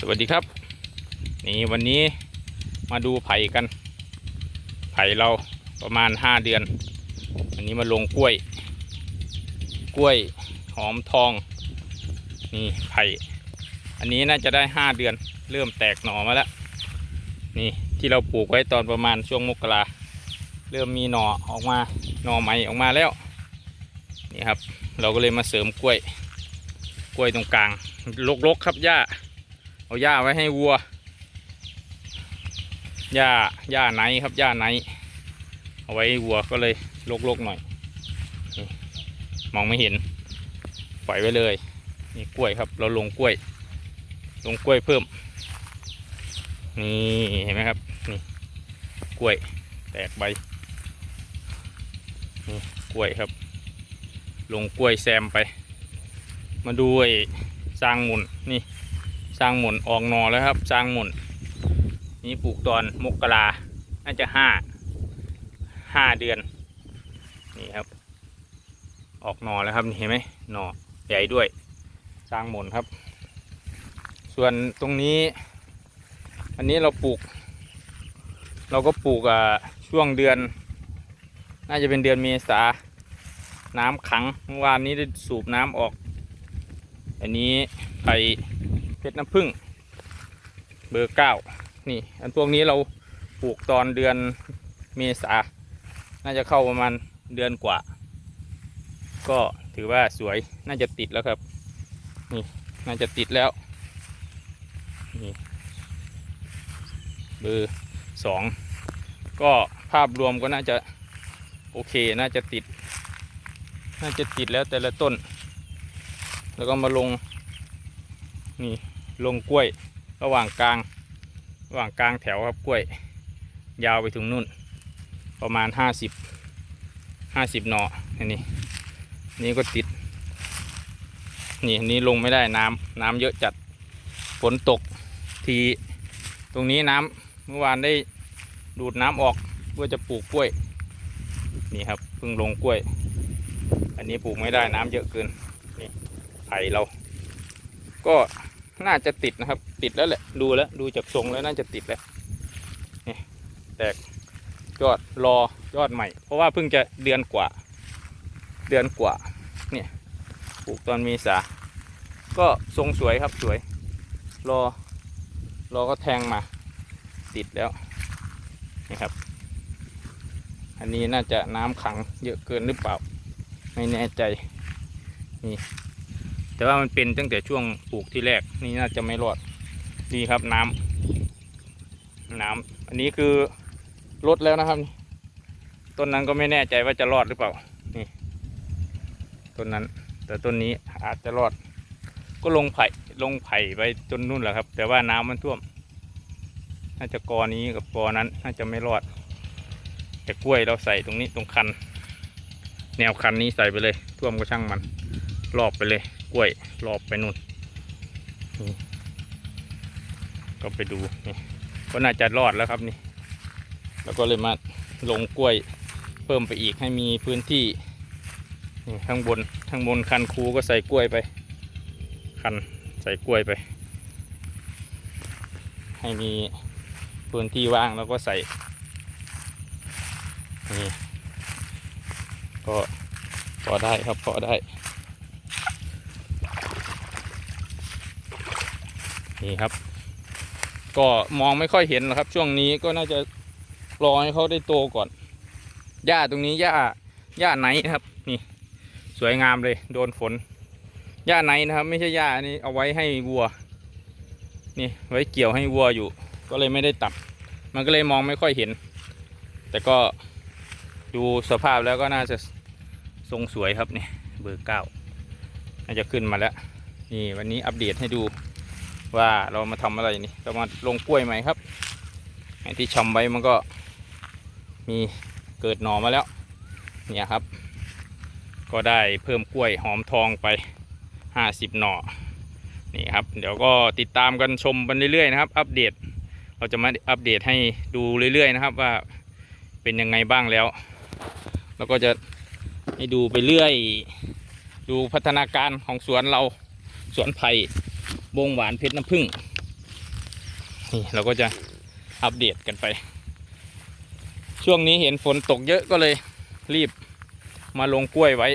สวัสดีครับ นี่วันนี้มาดูไผ่กัน ไผ่เราประมาณห้าเดือนอันนี้มาลงกล้วย กล้วยหอมทอง นี่ไผ่ อันนี้น่าจะได้ห้าเดือน เริ่มแตกหน่อมาแล้ว นี่ที่เราปลูกไว้ตอนประมาณช่วงมกราเริ่มมีหน่อออกมา หน่อใหม่ออกมาแล้ว นี่ครับ เราก็เลยมาเสริมกล้วย กล้วยตรงกลาง ลกๆครับหญ้า เอาหญ้าไว้ให้วัว หญ้าหญ้าไหนครับหญ้าไหน เอาไว้วัวก็เลยลกๆหน่อย มองไม่เห็น ปล่อยไว้เลย นี่กล้วยครับ เราลงกล้วย ลงกล้วยเพิ่ม นี่เห็นไหมครับ นี่กล้วยแตกใบ นี่กล้วยครับ ลงกล้วยแซมไป มาดูไอ้สร้างมุนนี่ สร้างหมุนออกหนอแล้วครับ สร้างหมุนนี่ปลูกตอนมกราน่าจะห้าห้าเดือน นี่ครับ ออกหนอแล้วครับเห็นไหมหนอใหญ่ด้วย สร้างหมุนครับ ส่วนตรงนี้ อันนี้เราปลูก เราก็ปลูกอะช่วงเดือน น่าจะเป็นเดือนเมษาน้ำขังเมื่อวานนี้ได้สูบน้ำออก อันนี้ไผ่ เพชรน้ำผึ้งเบอร์เก้านี่ อันพวกนี้เราปลูกตอนเดือนเมษา น่าจะเข้าประมาณเดือนกว่า ก็ถือว่าสวยน่าจะติดแล้วครับ นี่น่าจะติดแล้ว นี่เบอร์สองก็ภาพรวมก็น่าจะโอเคน่าจะติด น่าจะติดแล้วแต่ละต้น แล้วก็มาลง นี่ ลงกล้วยระหว่างกลาง ระหว่างกลางแถวครับกล้วย ยาวไปถึงนู่น ประมาณห้าสิบห้าสิบหน่ออันนี้นี่ก็ติด นี่นนี้ลงไม่ได้น้ำน้ำเยอะจัดฝนตกทีตรงนี้น้ำเมื่อวานได้ดูดน้ำออกเพื่อจะปลูกกล้วย นี่ครับเพิ่งลงกล้วย อันนี้ปลูกไม่ได้น้ำเยอะเกินนี่ไผ่เรา ก็ น่าจะติดนะครับ ติดแล้วแหละ ดูแล้ว ดูจากทรงแล้วน่าจะติดแล้วนี่แตกยอดรอยอดใหม่ เพราะว่าเพิ่งจะเดือนกว่า เดือนกว่า เนี่ยปลูกตอนมีสา ก็ทรงสวยครับสวย รอ รอก็แทงมา ติดแล้วนี่ครับ อันนี้น่าจะน้ำขังเยอะเกินหรือเปล่า ไม่แน่ใจ นี่ แต่ว่ามันเป็นตั้งแต่ช่วงปลูกที่แรกนี่น่าจะไม่รอดนี่ครับน้ำน้ำอันนี้คือลดแล้วนะครับ ต้นนั้นก็ไม่แน่ใจว่าจะรอดหรือเปล่านี่ต้นนั้น แต่ต้นนี้อาจจะรอด ก็ลงไผ่ลงไผ่ไปจนนู่นแหละครับ แต่ว่าน้ำมันท่วม น่าจะกอนี้กับกอนั้น น่าจะไม่รอด แต่กล้วยเราใส่ตรงนี้ตรงคัน แนวคันนี้ใส่ไปเลย ท่วมก็ช่างมัน รอบไปเลย กล้วยรอบไปนู่นก็ไปดูนี่ก็น่าจะรอดแล้วครับนี่ แล้วก็เลยมาลงกล้วยเพิ่มไปอีกให้มีพื้นที่นี่ข้างบนข้างบนคันคูก็ใส่กล้วยไป คันใส่กล้วยไป ให้มีพื้นที่ว่างแล้วก็ใส่นี่ก็พอได้ครับพอได้ นี่ครับ ก็มองไม่ค่อยเห็นหรอกครับ ช่วงนี้ก็น่าจะรอให้เขาได้โตก่อน หญ้าตรงนี้หญ้าหญ้าไหนนะครับ นี่ สวยงามเลย โดนฝนหญ้าไหนนะครับ ไม่ใช่หญ้านนี้เอาไว้ให้วัว นี่ไว้เกี่ยวให้วัวอยู่ ก็เลยไม่ได้ตัด มันก็เลยมองไม่ค่อยเห็น แต่ก็ดูสภาพแล้วก็น่าจะทรงสวยครับนี่เบอร์เก้าน่าจะขึ้นมาแล้ว นี่วันนี้อัปเดตให้ดู ว่าเรามาทำอะไรนี่เรามาลงกล้วยใหม่ครับไอ้ที่ชำไว้มันก็มีเกิดหน่อมาแล้วเนี่ยครับ ก็ได้เพิ่มกล้วยหอมทองไปห้าสิบหน่อนี่ครับ เดี๋ยวก็ติดตามกันชมกันเรื่อยๆนะครับ อัปเดต เราจะมาอัปเดตให้ดูเรื่อยๆนะครับว่าเป็นยังไงบ้างแล้ว แล้วก็จะให้ดูไปเรื่อย ดูพัฒนาการของสวนเราสวนไผ่ บงหวานเพชรน้ำผึ้งนี่เราก็จะอัปเดตกันไป ช่วงนี้เห็นฝนตกเยอะก็เลยรีบมาลงกล้วยไว้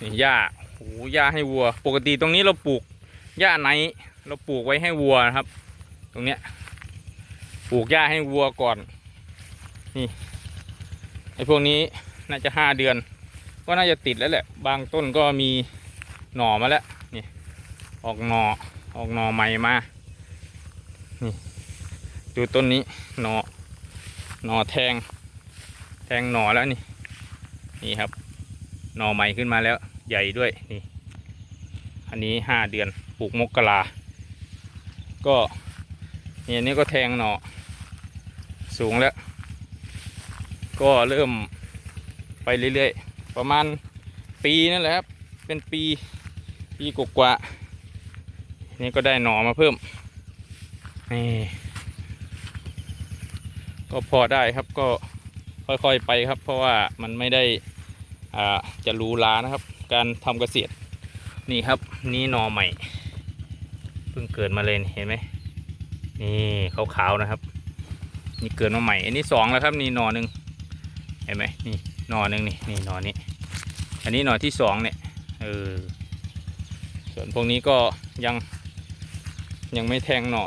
นี่หญ้าโอ้หหญ้าให้วัว ปกติตรงนี้เราปลูกหญ้าไนเราปลูกไว้ให้วัวนะครับ ตรงเนี้ยปลูกหญ้าให้วัวก่อน นี่ไอ้พวกนี้น่าจะห้าเดือน ก็น่าจะติดแล้วแหละ บางต้นก็มีหน่อมาแล้ว ออกหน่อออกหน่อใหม่มา นี่ดูต้นนี้หน่อหน่อแทง แทงหน่อแล้วนี่ นี่ครับ หน่อใหม่ขึ้นมาแล้ว ใหญ่ด้วยนี่ อันนี้ห้าเดือนปลูกมกราก็นี่อันนี้ก็แทงหน่อสูงแล้ว ก็เริ่มไปเรื่อยๆ ประมาณปีนั่นแหละครับ เป็นปีปีกว่าๆ นี่ก็ได้หน่อมาเพิ่มนี่ก็พอได้ครับก็ค่อยๆไปครับ เพราะว่ามันไม่ได้อ่าจะรูหรานะครับ การทำเกษตรนี่ครับ นี่หน่อใหม่เพิ่งเกิดมาเลยเห็นไหมนี่ขาวๆนะครับ นี่เกิดมาใหม่ อันนี้สองแล้วครับนี่หน่อหนึ่งเห็นไหมนี่หน่อหนึ่งนี่นี่หนอนี้ อันนี้หน่อที่สองเนี่ยเออส่วนพวกนี้ก็ยัง ยังไม่แทงหน่อ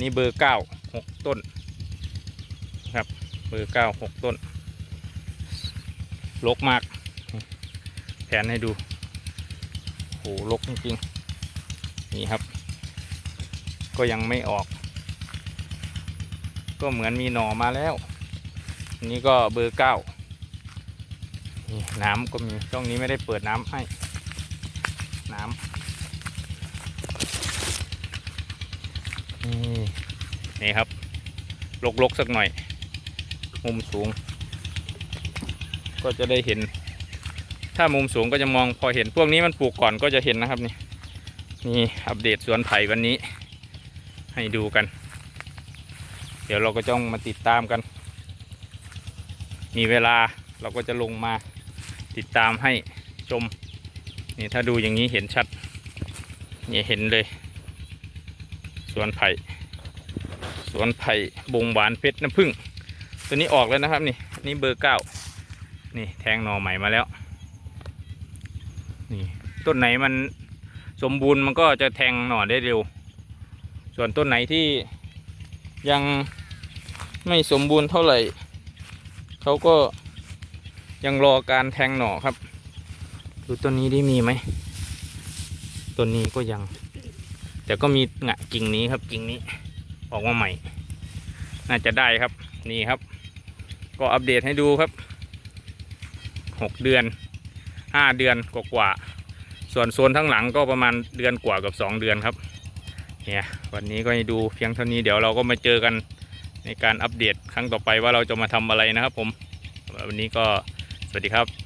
นี่เบอร์เก้าหกต้น ครับ เบอร์เก้าหกต้นลกมาก แผนให้ดูโหลกจริงๆ นี่ครับ ก็ยังไม่ออก ก็เหมือนมีหน่อมาแล้วนนี้ก็เบอร์เก้าน้ำก็มีช่องนี้ไม่ได้เปิดน้ำให้ น้ำ นี่นี่ครับลกๆสักหน่อย มุมสูง ก็จะได้เห็น ถ้ามุมสูงก็จะมองพอเห็นพวกนี้มันปลูกก่อนก็จะเห็นนะครับนี่นี่อัปเดตสวนไผ่วันนี้ ให้ดูกัน เดี๋ยวเราก็ต้องมาติดตามกัน มีเวลาเราก็จะลงมาติดตามให้ชมนี่ถ้าดูอย่างนี้เห็นชัดนี่เห็นเลย สวนไผ่สวนไผ่บงหวานเพชรน้ำผึ้งตัวนี้ออกแล้วนะครับนี่นี่เบอร์เก้านี่แทงหน่อใหม่มาแล้วนี่ต้นไหนมันสมบูรณ์มันก็จะแทงหน่อได้เร็ว ส่วนต้นไหนที่ยังไม่สมบูรณ์เท่าไหร่เขาก็ยังรอการแทงหน่อครับ ดูต้นนี้ได้มีไหมต้นนี้ก็ยัง แต่ก็มีงะกิ่งนี้ครับกิ่งนี้ออกมาใหม่ น่าจะได้ครับนี่ครับ ก็อัปเดตให้ดูครับหกเดือนห้าเดือนกว่าๆส่วนโซนทั้งหลังก็ประมาณเดือนกว่ากับสองเดือนครับเนี่ยวันนี้ก็ให้ดูเพียงเท่านี้เดี๋ยวเราก็มาเจอกันในการอัปเดตครั้งต่อไปว่าเราจะมาทำอะไรนะครับผมวันนี้ก็สวัสดีครับ